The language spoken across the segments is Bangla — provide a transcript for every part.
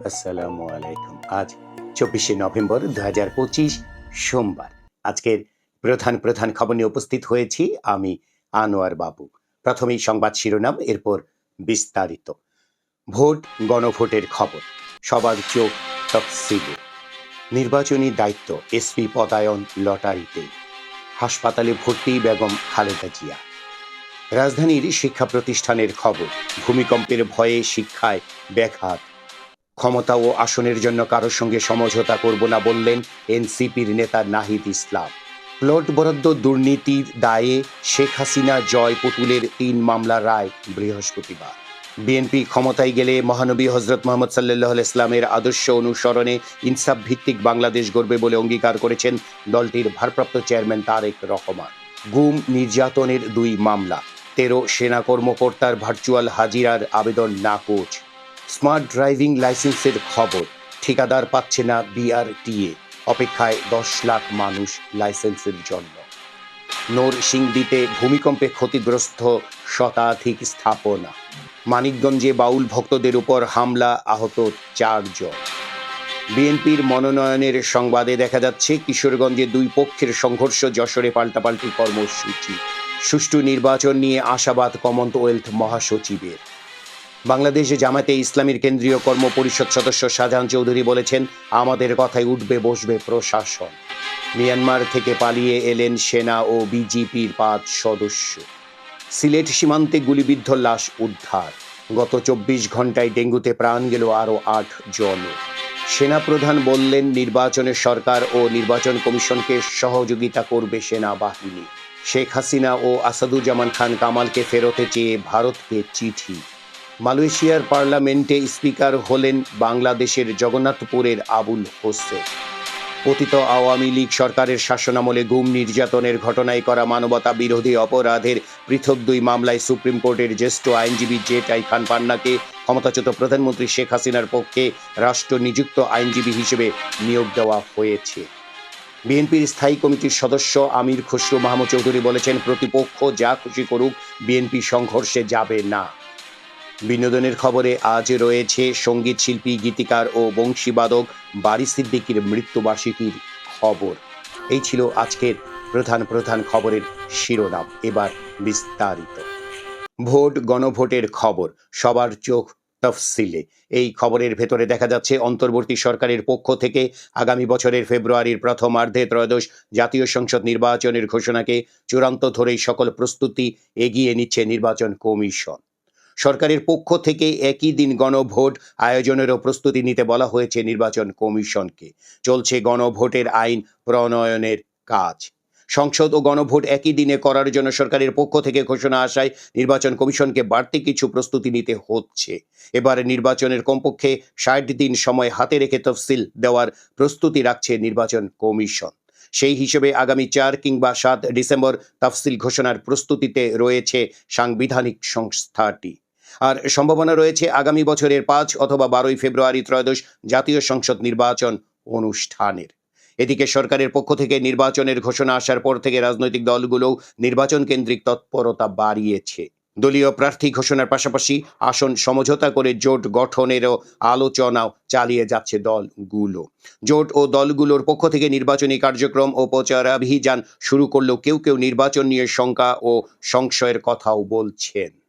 আসসালামু আলাইকুম। আজ চব্বিশে নভেম্বর দু হাজার পঁচিশ সোমবার। আজকের প্রধান প্রধান খবর নিয়ে উপস্থিত হয়েছি আমি আনোয়ার বাবু। প্রথমেই সংবাদ শিরোনাম, এরপর বিস্তারিত। ভোট, গণভোটের খবর, সবার চোখ তফসিলে। নির্বাচনী দায়িত্ব, এসপি পদায়ন লটারিতে। হাসপাতালে ভর্তি বেগম খালেদা জিয়া। রাজধানীর শিক্ষা প্রতিষ্ঠানের খবর, ভূমিকম্পের ভয়ে শিক্ষায় ব্যাঘাত। ক্ষমতা ও আসনের জন্য কারোর সঙ্গে সমঝোতা করব না বললেন এনসিপির নেতা নাহিদ ইসলাম। প্লট বরাদ্দ দুর্নীতির দায়ে শেখ হাসিনা জয় পুতুলের তিন মামলা রায় বৃহস্পতিবার। বিএনপি ক্ষমতায় গেলে মহানবী হজরত মোহাম্মদ সাল্লাহ ইসলামের আদর্শ অনুসরণে ইনসাফ ভিত্তিক বাংলাদেশ গড়বে বলে অঙ্গীকার করেছেন দলটির ভারপ্রাপ্ত চেয়ারম্যান তারেক রহমান। গুম নির্যাতনের দুই মামলা। তেরো সেনা কর্মকর্তার ভার্চুয়াল হাজিরার আবেদন নাকচ। স্মার্ট ড্রাইভিং লাইসেন্সের খবর। ঠিকাদার পাচ্ছে না বিআরটিএ। অপেক্ষায় দশ লাখ মানুষ লাইসেন্সের জন্য। নরসিংদীতে ভূমিকম্পে ক্ষতিগ্রস্ত শতাধিক স্থাপনা। মানিকগঞ্জে বাউল ভক্তদের উপর হামলা, আহত চারজন। বিএনপির মনোনয়নের সংবাদে দেখা যাচ্ছে, কিশোরগঞ্জে দুই পক্ষের সংঘর্ষ, যশোরে পাল্টাপাল্টি কর্মসূচি। সুষ্ঠু নির্বাচন নিয়ে আশাবাদ কমনওয়েলথ মহাসচিবের। বাংলাদেশে জামাতে ইসলামীর কেন্দ্রীয় কর্ম পরিষদ সদস্য শাহজাহান চৌধুরী বলেছেন, আমাদের কথায় উঠবে, বসবে প্রশাসন। মিয়ানমার থেকে পালিয়ে এলেন সেনা ও বিজিপির পাঁচ সদস্য। সিলেট সীমান্তে গুলিবিদ্ধ লাশ উদ্ধার। গত চব্বিশ ঘন্টায় ডেঙ্গুতে প্রাণ গেল আরও আট জন। সেনাপ্রধান বললেন, নির্বাচনে সরকার ও নির্বাচন কমিশনকে সহযোগিতা করবে সেনাবাহিনী। শেখ হাসিনা ও আসাদুজ্জামান খান কামালকে ফেরতে চেয়ে ভারতকে চিঠি। মালয়েশিয়ার পার্লামেন্টে স্পিকার হলেন বাংলাদেশের জগন্নাথপুরের আবুল হোসেন। পতিত আওয়ামী লীগ সরকারের শাসনামলে গুম নির্যাতনের ঘটনায় করা মানবতা বিরোধী অপরাধের পৃথক দুই মামলায় সুপ্রিম কোর্টের জ্যেষ্ঠ আইনজীবী জেটাই খান পান্নাকে ক্ষমতাচ্যুত প্রধানমন্ত্রী শেখ হাসিনার পক্ষে রাষ্ট্র নিযুক্ত আইনজীবী হিসেবে নিয়োগ দেওয়া হয়েছে। বিএনপির স্থায়ী কমিটির সদস্য আমির খসরু মাহমুদ চৌধুরী বলেছেন, প্রতিপক্ষ যা খুশি করুক, বিএনপি সংঘর্ষে যাবে না। বিনোদনের খবরে আজ রয়েছে সংগীত শিল্পী, গীতিকার ও বংশীবাদক বারি সিদ্দিকির মৃত্যুবার্ষিকীর খবর। এই ছিল আজকের প্রধান প্রধান খবরের শিরোনাম। এবার বিস্তারিত। ভোট গণভোটের খবর। সবার চোখ তফসিলে। এই খবরের ভেতরে দেখা যাচ্ছে, অন্তর্বর্তী সরকারের পক্ষ থেকে আগামী বছরের ফেব্রুয়ারির প্রথমার্ধে ত্রয়োদশ জাতীয় সংসদ নির্বাচনের ঘোষণাকে চূড়ান্ত ধরেই সকল প্রস্তুতি এগিয়ে নিচ্ছে নির্বাচন কমিশন। সরকারের পক্ষ থেকে একই দিন গণভোট আয়োজনেরও প্রস্তুতি নিতে বলা হয়েছে নির্বাচন কমিশনকে। চলছে গণভোটের আইন প্রণয়নের কাজ। সংসদ ও গণভোট একই দিনে করার জন্য সরকারের পক্ষ থেকে ঘোষণা আসায় নির্বাচন কমিশনকে বাড়তি কিছু প্রস্তুতি নিতে হচ্ছে। এবারে নির্বাচনের কমপক্ষে ষাট দিন সময় হাতে রেখে তফসিল দেওয়ার প্রস্তুতি রাখছে নির্বাচন কমিশন। সেই হিসেবে আগামী চার কিংবা সাত ডিসেম্বর তফসিল ঘোষণার প্রস্তুতিতে রয়েছে সাংবিধানিক সংস্থাটি। আর সম্ভাবনা রয়েছে আগামী বছরের পাঁচ অথবা বারোই ফেব্রুয়ারি ত্রয়োদশ জাতীয় সংসদ নির্বাচন অনুষ্ঠানের। এদিকে সরকারের পক্ষ থেকে নির্বাচনের ঘোষণা আসার পর থেকে রাজনৈতিক দলগুলোও নির্বাচন কেন্দ্রিক তৎপরতা বাড়িয়েছে। দলীয় প্রার্থী ঘোষণার পাশাপাশি আসন সমঝোতা করে জোট গঠনেরও আলোচনাও চালিয়ে যাচ্ছে দলগুলো। জোট ও দলগুলোর পক্ষ থেকে নির্বাচনী কার্যক্রম ও প্রচারাভিযান শুরু করলেও কেউ কেউ নির্বাচন নিয়ে শঙ্কা ও সংশয়ের কথাও বলছেন।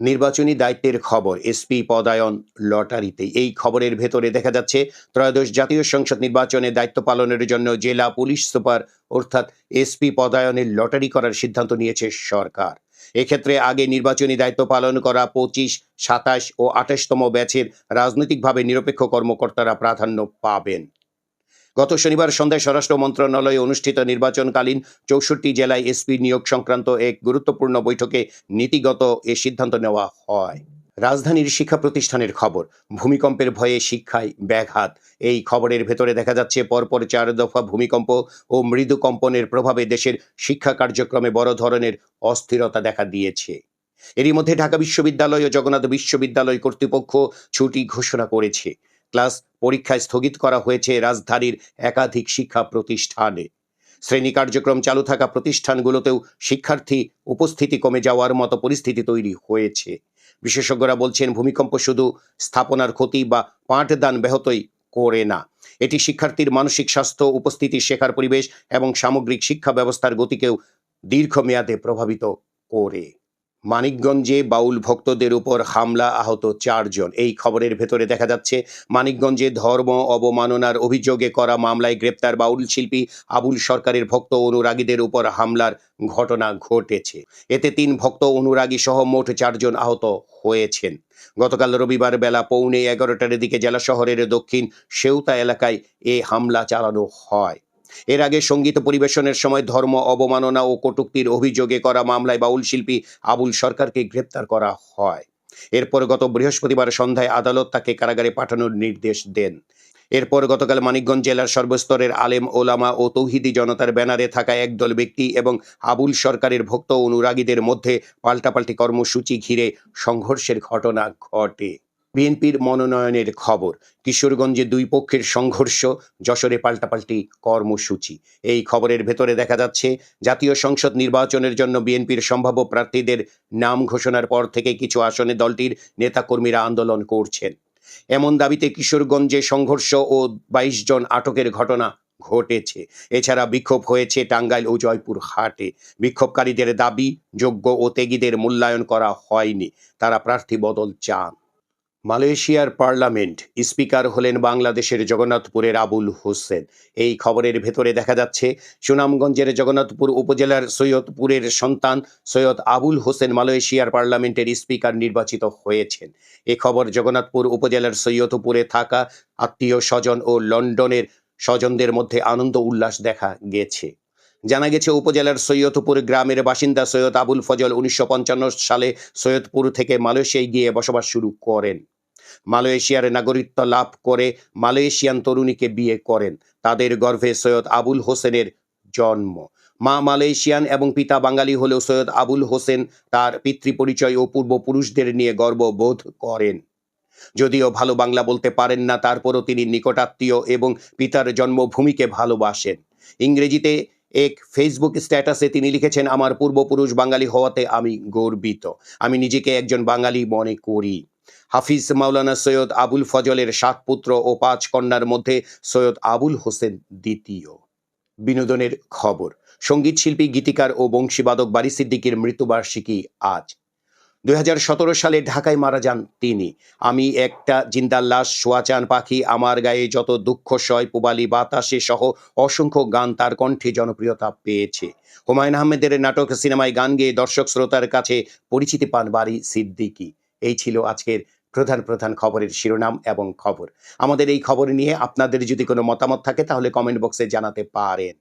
নির্বাচনী দায়িত্বের খবর, এসপি পদায়ন লটারিতে। এই খবরের ভেতরে দেখা যাচ্ছে, ত্রয়োদশ জাতীয় সংসদ নির্বাচনে দায়িত্ব পালনের জন্য জেলা পুলিশ সুপার, অর্থাৎ এসপি পদায়নের লটারি করার সিদ্ধান্ত নিয়েছে সরকার। এক্ষেত্রে আগে নির্বাচনী দায়িত্ব পালন করা পঁচিশ, সাতাশ ও আঠাশতম ব্যাচের রাজনৈতিকভাবে নিরপেক্ষ কর্মকর্তারা প্রাধান্য পাবেন। গত শনিবার সন্ধ্যায় স্বরাষ্ট্র মন্ত্রণালয়ে অনুষ্ঠিত নির্বাচনকালীন চৌষট্টি জেলায় এসপি নিয়োগ সংক্রান্ত এক গুরুত্বপূর্ণ বৈঠকে নীতিগত এ সিদ্ধান্ত নেওয়া হয়। রাজধানীর শিক্ষা প্রতিষ্ঠানের খবর, ভূমিকম্পের ভয়ে শিক্ষায় ব্যাঘাত। এই খবরের ভেতরে দেখা যাচ্ছে, পরপর চার দফা ভূমিকম্প ও মৃদু কম্পনের প্রভাবে দেশের শিক্ষা কার্যক্রমে বড় ধরনের অস্থিরতা দেখা দিয়েছে। এরই মধ্যে ঢাকা বিশ্ববিদ্যালয় ও জগন্নাথ বিশ্ববিদ্যালয় কর্তৃপক্ষ ছুটি ঘোষণা করেছে। ক্লাস পরীক্ষায় স্থগিত করা হয়েছে রাজধানীর একাধিক শিক্ষা প্রতিষ্ঠানে। শ্রেণি কার্যক্রম চালু থাকা প্রতিষ্ঠানগুলোতেও শিক্ষার্থী উপস্থিতি কমে যাওয়ার মতো পরিস্থিতি তৈরি হয়েছে। বিশেষজ্ঞরা বলছেন, ভূমিকম্প শুধু স্থাপনার ক্ষতি বা পাঠদান ব্যাহতই করে না। এটি শিক্ষার্থীর মানসিক স্বাস্থ্য, উপস্থিতি শেখার পরিবেশ এবং সামগ্রিক শিক্ষা ব্যবস্থার গতিকেও দীর্ঘমেয়াদে প্রভাবিত করে। মানিকগঞ্জে বাউল ভক্তদের উপর হামলা, আহত চারজন। এই খবরের ভেতরে দেখা যাচ্ছে, মানিকগঞ্জে ধর্ম অবমাননার অভিযোগে করা মামলায় গ্রেপ্তার বাউল শিল্পী আবুল সরকারের ভক্ত অনুরাগীদের উপর হামলার ঘটনা ঘটেছে। এতে তিন ভক্ত অনুরাগী সহ মোট চারজন আহত হয়েছেন। গতকাল রবিবার বেলা পৌনে এগারোটার দিকে জেলা শহরের দক্ষিণ সেউতা এলাকায় এ হামলা চালানো হয়। এর আগে সংগীত পরিবেশনের সময় ধর্ম অবমাননা ও কটুক্তির অভিযোগে করা মামলায় বাউল শিল্পী আবুল সরকারকে গ্রেপ্তার করা হয়। এরপর গত বৃহস্পতিবার সন্ধ্যায় আদালত তাকে কারাগারে পাঠানোর নির্দেশ দেন। এরপর গতকাল মানিকগঞ্জ জেলার সর্বস্তরের আলেম, ওলামা ও তৌহিদি জনতার ব্যানারে থাকা একদল ব্যক্তি এবং আবুল সরকারের ভক্ত অনুরাগীদের মধ্যে পাল্টাপাল্টি কর্মসূচি ঘিরে সংঘর্ষের ঘটনা ঘটে। বিএনপির মনোনয়নের খবর, কিশোরগঞ্জে দুই পক্ষের সংঘর্ষ, যশোরে পাল্টাপাল্টি কর্মসূচি। এই খবরের ভেতরে দেখা যাচ্ছে, জাতীয় সংসদ নির্বাচনের জন্য বিএনপির সম্ভাব্য প্রার্থীদের নাম ঘোষণার পর থেকে কিছু আসনে দলটির নেতাকর্মীরা আন্দোলন করছেন। এমন দাবিতে কিশোরগঞ্জে সংঘর্ষ ও বাইশ জন আটকের ঘটনা ঘটেছে। এছাড়া বিক্ষোভ হয়েছে টাঙ্গাইল ও জয়পুর হাটে। বিক্ষোভকারীদের দাবি, যোগ্য ও তেগীদের মূল্যায়ন করা হয়নি। তারা প্রার্থী বদল চান। মালয়েশিয়ার পার্লামেন্ট স্পিকার হলেন বাংলাদেশের জগন্নাথপুরের আবুল হোসেন। এই খবরের ভেতরে দেখা যাচ্ছে, সুনামগঞ্জের জগন্নাথপুর উপজেলার সৈয়দপুরের সন্তান সৈয়দ আবুল হোসেন মালয়েশিয়ার পার্লামেন্টের স্পিকার নির্বাচিত হয়েছেন। এ খবর জগন্নাথপুর উপজেলার সৈয়দপুরে থাকা আত্মীয় স্বজন ও লন্ডনের স্বজনদের মধ্যে আনন্দ উল্লাস দেখা গেছে। জানা গেছে, উপজেলার সৈয়দপুর গ্রামের বাসিন্দা সৈয়দ আবুল ফজল উনিশশো পঞ্চান্ন সালে সৈয়দপুর থেকে মালয়েশিয়ায় গিয়ে বসবাস শুরু করেন। মালয়েশিয়ার নাগরিকত্ব লাভ করে মালয়েশিয়ান তরুণীকে বিয়ে করেন। তাদের গর্ভে সৈয়দ আবুল হোসেনের জন্ম। মা মালয়েশিয়ান এবং পিতা বাঙালি হলেও সৈয়দ আবুল হোসেন তার পিতৃপরিচয় ও পূর্বপুরুষদের নিয়ে গর্ববোধ করেন। যদিও ভালো বাংলা বলতে পারেন না, তারপরও তিনি নিকটাত্মীয় এবং পিতার জন্মভূমিকে ভালোবাসেন। ইংরেজিতে এক ফেসবুক স্ট্যাটাসে তিনি লিখেছেন, আমার পূর্বপুরুষ বাঙালি হওয়াতে আমি গর্বিত। আমি নিজেকে একজন বাঙালি মনে করি। হাফিজ মাওলানা সৈয়দ আবুল ফজলের সাত পুত্র ও পাঁচ কন্যার মধ্যে সৈয়দ আবুল হোসেন দ্বিতীয়। বিনোদনের খবর, সংগীত শিল্পী, গীতিকার ও বংশীবাদক বারি সিদ্দিকীর মৃত্যুবার্ষিকী আজ। দুই হাজার সতেরো সালে ঢাকায় মারা যান তিনি। আমি একটা জিন্দার লাশ সোয়াচান পাখি, আমার গায়ে যত দুঃখ, সয়, পুবালি, বাতাসে সহ অসংখ্য গান তার কণ্ঠে জনপ্রিয়তা পেয়েছে। হুমায়ুন আহমেদের নাটক, সিনেমায় গান গেয়ে দর্শক শ্রোতার কাছে পরিচিতি পান বারি সিদ্দিকী। এই ছিল আজকের প্রধান প্রধান খবরের শিরোনাম এবং খবর। আমাদের এই খবর নিয়ে আপনাদের যদি কোনো মতামত থাকে তাহলে কমেন্ট বক্সে জানাতে পারেন।